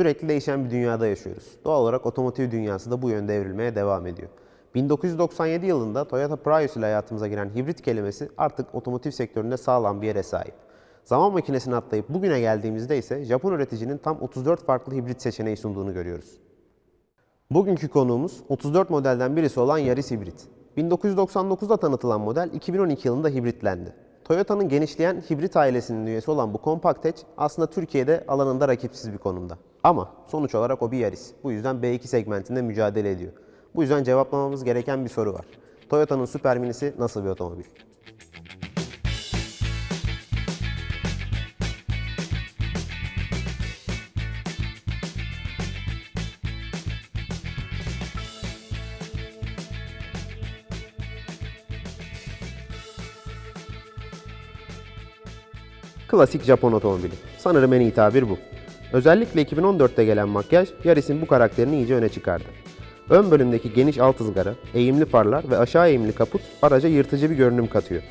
Sürekli değişen bir dünyada yaşıyoruz. Doğal olarak otomotiv dünyası da bu yönde evrilmeye devam ediyor. 1997 yılında Toyota Prius ile hayatımıza giren hibrit kelimesi artık otomotiv sektöründe sağlam bir yere sahip. Zaman makinesine atlayıp bugüne geldiğimizde ise Japon üreticinin tam 34 farklı hibrit seçeneği sunduğunu görüyoruz. Bugünkü konuğumuz 34 modelden birisi olan Yaris Hibrit. 1999'da tanıtılan model 2012 yılında hibritlendi. Toyota'nın genişleyen hibrit ailesinin üyesi olan bu kompakt hatch aslında Türkiye'de alanında rakipsiz bir konumda. Ama sonuç olarak o bir Yaris. Bu yüzden B2 segmentinde mücadele ediyor. Bu yüzden cevaplamamız gereken bir soru var. Toyota'nın Super Mini'si nasıl bir otomobil? Klasik Japon otomobili. Sanırım en iyi tabir bu. Özellikle 2014'te gelen makyaj Yaris'in bu karakterini iyice öne çıkardı. Ön bölümdeki geniş alt ızgara, eğimli farlar ve aşağı eğimli kaput araca yırtıcı bir görünüm katıyor.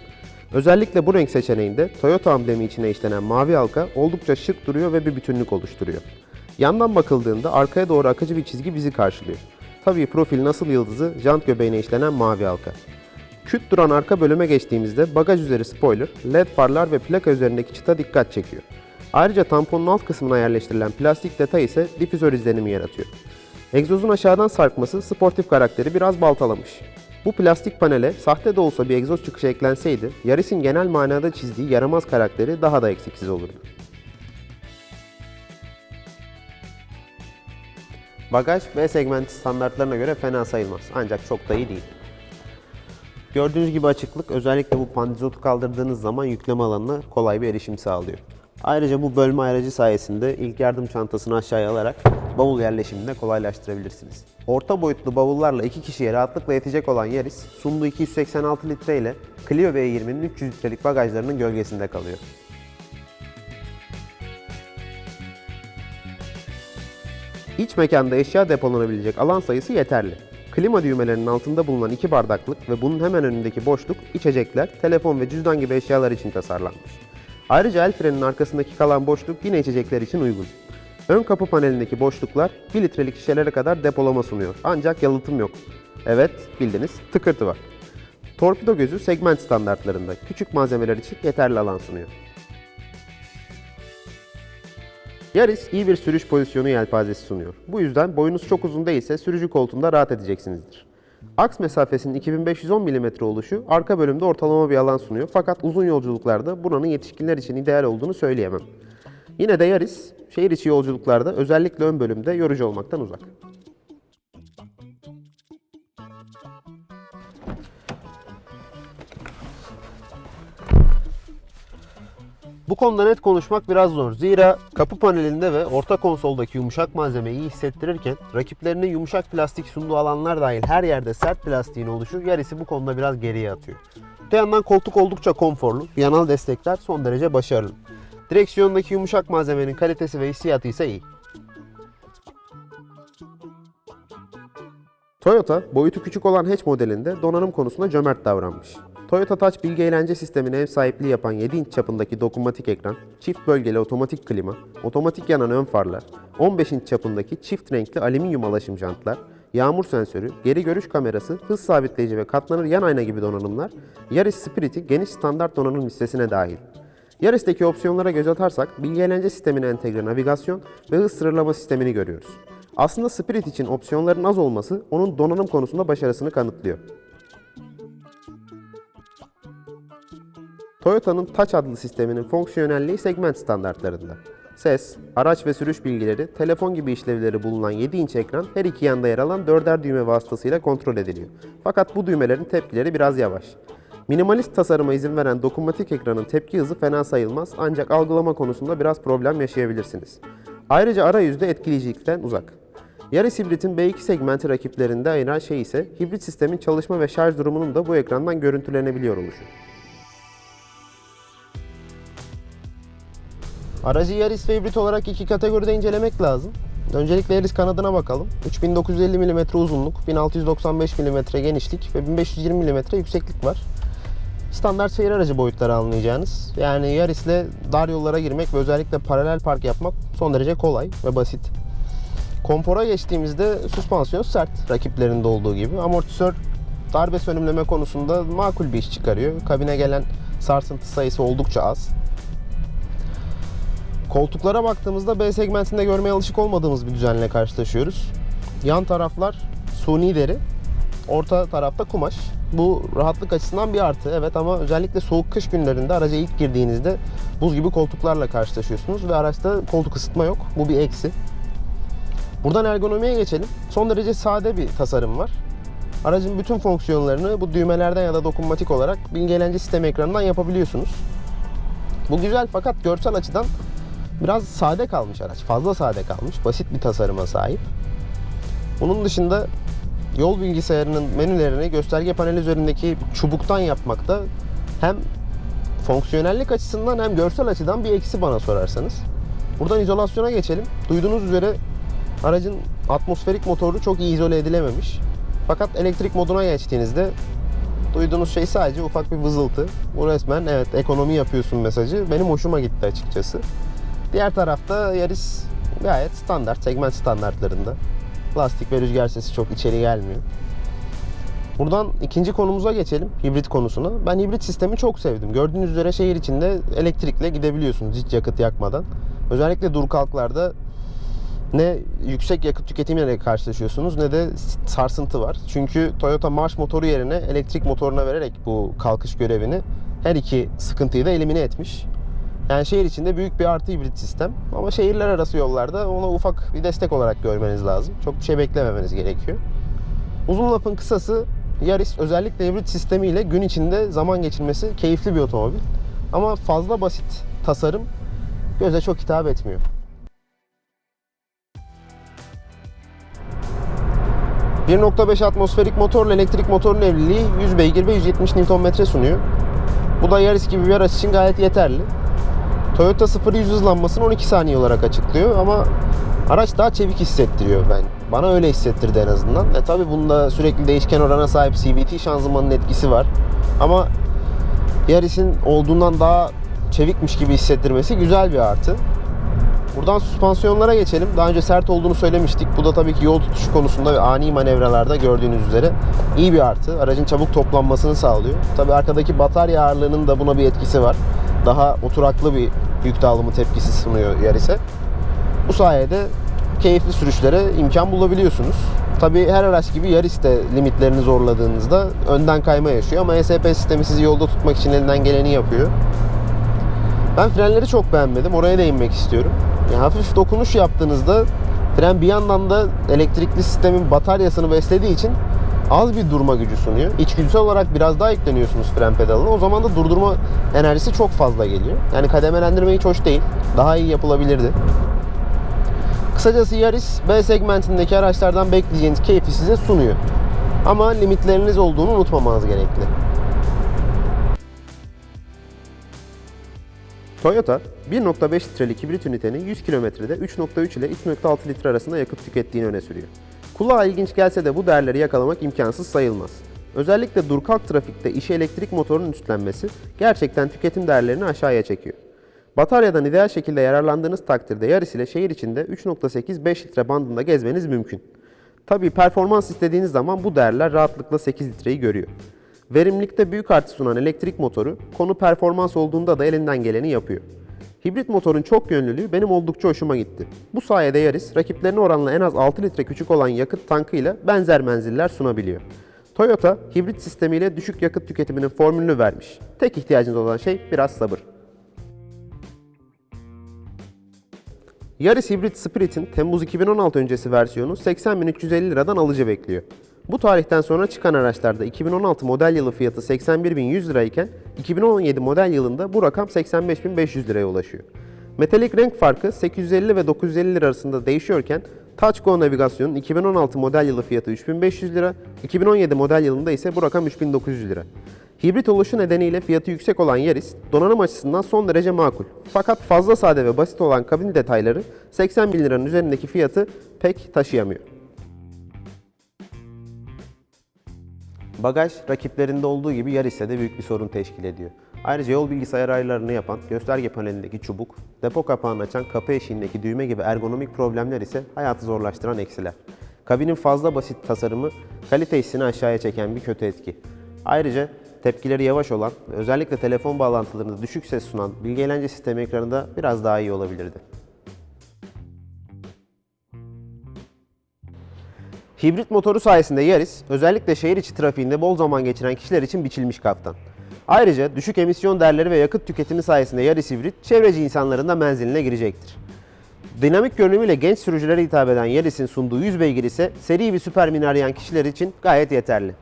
Özellikle bu renk seçeneğinde Toyota amblemi içine işlenen mavi halka oldukça şık duruyor ve bir bütünlük oluşturuyor. Yandan bakıldığında arkaya doğru akıcı bir çizgi bizi karşılıyor. Tabii profil nasıl yıldızı jant göbeğine işlenen mavi halka. Küt duran arka bölüme geçtiğimizde bagaj üzeri spoiler, led farlar ve plaka üzerindeki çıta dikkat çekiyor. Ayrıca tamponun alt kısmına yerleştirilen plastik detay ise difüzör izlenimi yaratıyor. Egzozun aşağıdan sarkması sportif karakteri biraz baltalamış. Bu plastik panele sahte de olsa bir egzoz çıkışı eklenseydi, Yaris'in genel manada çizdiği yaramaz karakteri daha da eksiksiz olurdu. Bagaj B segmenti standartlarına göre fena sayılmaz ancak çok da iyi değil. Gördüğünüz gibi açıklık özellikle bu pandizotu kaldırdığınız zaman yükleme alanına kolay bir erişim sağlıyor. Ayrıca bu bölme aracı sayesinde ilk yardım çantasını aşağıya alarak bavul yerleşimini de kolaylaştırabilirsiniz. Orta boyutlu bavullarla iki kişiye rahatlıkla yetecek olan Yaris, sunduğu 286 litre ile Clio V20'nin 300 litrelik bagajlarının gölgesinde kalıyor. İç mekanda eşya depolanabilecek alan sayısı yeterli. Klima düğmelerinin altında bulunan iki bardaklık ve bunun hemen önündeki boşluk içecekler, telefon ve cüzdan gibi eşyalar için tasarlanmış. Ayrıca el frenin arkasındaki kalan boşluk yine içecekler için uygun. Ön kapı panelindeki boşluklar 1 litrelik şişelere kadar depolama sunuyor. Ancak yalıtım yok. Evet, bildiniz, tıkırtı var. Torpido gözü segment standartlarında küçük malzemeler için yeterli alan sunuyor. Yaris iyi bir sürüş pozisyonu yelpazesi sunuyor. Bu yüzden boyunuz çok uzun değilse sürücü koltuğunda rahat edeceksinizdir. Aks mesafesinin 2510 mm oluşu arka bölümde ortalama bir alan sunuyor fakat uzun yolculuklarda buranın yetişkinler için ideal olduğunu söyleyemem. Yine de Yaris, şehir içi yolculuklarda özellikle ön bölümde yorucu olmaktan uzak. Bu konuda net konuşmak biraz zor. Zira kapı panelinde ve orta konsoldaki yumuşak malzemeyi iyi hissettirirken rakiplerinin yumuşak plastik sunduğu alanlar dahil her yerde sert plastiğin oluşu Yaris'i bu konuda biraz geriye atıyor. Öte yandan koltuk oldukça konforlu, yanal destekler son derece başarılı. Direksiyondaki yumuşak malzemenin kalitesi ve hissiyatı ise iyi. Toyota, boyutu küçük olan hatch modelinde donanım konusunda cömert davranmış. Toyota Touch bilgi eğlence sistemine ev sahipliği yapan 7 inç çapındaki dokunmatik ekran, çift bölgeli otomatik klima, otomatik yanan ön farlar, 15 inç çapındaki çift renkli alüminyum alaşım jantlar, yağmur sensörü, geri görüş kamerası, hız sabitleyici ve katlanır yan ayna gibi donanımlar Yaris Spirit'i geniş standart donanım listesine dahil. Yaris'teki opsiyonlara göz atarsak bilgi eğlence sistemine entegre navigasyon ve hız sınırlama sistemini görüyoruz. Aslında Spirit için opsiyonların az olması onun donanım konusunda başarısını kanıtlıyor. Toyota'nın Touch adlı sisteminin fonksiyonelliği segment standartlarında. Ses, araç ve sürüş bilgileri, telefon gibi işlevleri bulunan 7 inç ekran her iki yanda yer alan dörder düğme vasıtasıyla kontrol ediliyor. Fakat bu düğmelerin tepkileri biraz yavaş. Minimalist tasarıma izin veren dokunmatik ekranın tepki hızı fena sayılmaz ancak algılama konusunda biraz problem yaşayabilirsiniz. Ayrıca arayüzde etkileyicilikten uzak. Yaris Hibrit'in B2 segmenti rakiplerinde ayıran şey ise hibrit sistemin çalışma ve şarj durumunun da bu ekrandan görüntülenebiliyor oluşu. Aracı Yaris ve hibrit olarak iki kategoride incelemek lazım. Öncelikle Yaris kanadına bakalım. 3950 mm uzunluk, 1695 mm genişlik ve 1520 mm yükseklik var. Standart şehir aracı boyutları anlayacağınız. Yani Yaris'le dar yollara girmek ve özellikle paralel park yapmak son derece kolay ve basit. Konfora geçtiğimizde süspansiyon sert rakiplerinde olduğu gibi. Amortisör darbe sönümleme konusunda makul bir iş çıkarıyor. Kabine gelen sarsıntı sayısı oldukça az. Koltuklara baktığımızda B segmentinde görmeye alışık olmadığımız bir düzenle karşılaşıyoruz. Yan taraflar suni deri, orta tarafta kumaş. Bu rahatlık açısından bir artı evet ama özellikle soğuk kış günlerinde araca ilk girdiğinizde buz gibi koltuklarla karşılaşıyorsunuz ve araçta koltuk ısıtma yok. Bu bir eksi. Buradan ergonomiye geçelim. Son derece sade bir tasarım var. Aracın bütün fonksiyonlarını bu düğmelerden ya da dokunmatik olarak bilgi eğlence sistemi ekranından yapabiliyorsunuz. Bu güzel fakat görsel açıdan biraz sade kalmış araç. Fazla sade kalmış. Basit bir tasarıma sahip. Bunun dışında yol bilgisayarının menülerini gösterge paneli üzerindeki çubuktan yapmakta hem fonksiyonellik açısından hem görsel açıdan bir eksi bana sorarsanız. Buradan izolasyona geçelim. Duyduğunuz üzere aracın atmosferik motoru çok iyi izole edilememiş. Fakat elektrik moduna geçtiğinizde duyduğunuz şey sadece ufak bir vızıltı. Bu resmen evet ekonomi yapıyorsun mesajı. Benim hoşuma gitti açıkçası. Diğer tarafta Yaris gayet standart, segment standartlarında. Lastik ve rüzgar sesi çok içeri gelmiyor. Buradan ikinci konumuza geçelim. Hibrit konusuna. Ben hibrit sistemi çok sevdim. Gördüğünüz üzere şehir içinde elektrikle gidebiliyorsunuz hiç yakıt yakmadan. Özellikle dur kalklarda ne yüksek yakıt tüketimiyle karşılaşıyorsunuz ne de sarsıntı var. Çünkü Toyota Marş motoru yerine elektrik motoruna vererek bu kalkış görevini her iki sıkıntıyı da elimine etmiş. Yani şehir içinde büyük bir artı hibrit sistem. Ama şehirler arası yollarda ona ufak bir destek olarak görmeniz lazım. Çok bir şey beklememeniz gerekiyor. Uzun lafın kısası Yaris özellikle hibrit sistemiyle gün içinde zaman geçirmesi keyifli bir otomobil. Ama fazla basit tasarım göze çok hitap etmiyor. ...1.5 atmosferik motorla elektrik motorun evliliği 100 beygir ve 170 Nm sunuyor. Bu da Yaris gibi bir araç için gayet yeterli. Toyota 0 100 hızlanmasını 12 saniye olarak açıklıyor ama araç daha çevik hissettiriyor ben. Bana öyle hissettirdi en azından. E tabi bunda sürekli değişken orana sahip CVT şanzımanın etkisi var. Ama Yaris'in olduğundan daha çevikmiş gibi hissettirmesi güzel bir artı. Buradan süspansiyonlara geçelim. Daha önce sert olduğunu söylemiştik. Bu da tabii ki yol tutuşu konusunda ve ani manevralarda gördüğünüz üzere iyi bir artı. Aracın çabuk toplanmasını sağlıyor. Tabii arkadaki batarya ağırlığının da buna bir etkisi var. Daha oturaklı bir yük dağılımı tepkisi sunuyor Yaris'e. Bu sayede keyifli sürüşlere imkan bulabiliyorsunuz. Tabii her araç gibi Yaris de limitlerini zorladığınızda önden kayma yaşıyor ama ESP sistemi sizi yolda tutmak için elinden geleni yapıyor. Ben frenleri çok beğenmedim. Oraya değinmek istiyorum. Yani hafif dokunuş yaptığınızda fren bir yandan da elektrikli sistemin bataryasını beslediği için az bir durma gücü sunuyor. İçgüdüsel olarak biraz daha ekleniyorsunuz fren pedalına. O zaman da durdurma enerjisi çok fazla geliyor. Yani kademelendirme hiç hoş değil. Daha iyi yapılabilirdi. Kısacası Yaris B segmentindeki araçlardan bekleyeceğiniz keyfi size sunuyor. Ama limitleriniz olduğunu unutmamanız gerekli. Toyota 1.5 litrelik hibrit ünitenin 100 kilometrede 3.3 ile 3.6 litre arasında yakıt tükettiğini öne sürüyor. Kulağa ilginç gelse de bu değerleri yakalamak imkansız sayılmaz. Özellikle dur kalk trafikte işe elektrik motorunun üstlenmesi gerçekten tüketim değerlerini aşağıya çekiyor. Bataryadan ideal şekilde yararlandığınız takdirde Yaris ile şehir içinde 3.8-5 litre bandında gezmeniz mümkün. Tabii performans istediğiniz zaman bu değerler rahatlıkla 8 litreyi görüyor. Verimlilikte büyük artı sunan elektrik motoru konu performans olduğunda da elinden geleni yapıyor. Hibrit motorun çok yönlülüğü benim oldukça hoşuma gitti. Bu sayede Yaris rakiplerine oranla en az 6 litre küçük olan yakıt tankıyla benzer menziller sunabiliyor. Toyota hibrit sistemiyle düşük yakıt tüketiminin formülünü vermiş. Tek ihtiyacınız olan şey biraz sabır. Yaris Hibrit Spirit'in Temmuz 2016 öncesi versiyonu 80.350 liradan alıcı bekliyor. Bu tarihten sonra çıkan araçlarda 2016 model yılı fiyatı 81.100 lirayken 2017 model yılında bu rakam 85.500 liraya ulaşıyor. Metalik renk farkı 850 ve 950 lira arasında değişiyorken Touch Go navigasyonun 2016 model yılı fiyatı 3500 lira, 2017 model yılında ise bu rakam 3900 lira. Hibrit oluşu nedeniyle fiyatı yüksek olan Yaris, donanım açısından son derece makul. Fakat fazla sade ve basit olan kabin detayları 80 bin liranın üzerindeki fiyatı pek taşıyamıyor. Bagaj rakiplerinde olduğu gibi Yaris'e de büyük bir sorun teşkil ediyor. Ayrıca yol bilgisayar ayarlarını yapan gösterge panelindeki çubuk, depo kapağını açan kapı eşiğindeki düğme gibi ergonomik problemler ise hayatı zorlaştıran eksiler. Kabinin fazla basit tasarımı kalite hissini aşağıya çeken bir kötü etki. Ayrıca tepkileri yavaş olan özellikle telefon bağlantılarında düşük ses sunan bilgi eğlence sistemi ekranında biraz daha iyi olabilirdi. Hibrit motoru sayesinde Yaris, özellikle şehir içi trafiğinde bol zaman geçiren kişiler için biçilmiş kaftan. Ayrıca düşük emisyon değerleri ve yakıt tüketimi sayesinde Yaris Hibrit, çevreci insanların da menziline girecektir. Dinamik görünümüyle genç sürücülere hitap eden Yaris'in sunduğu 100 beygir ise seri bir süper mini arayan kişiler için gayet yeterli.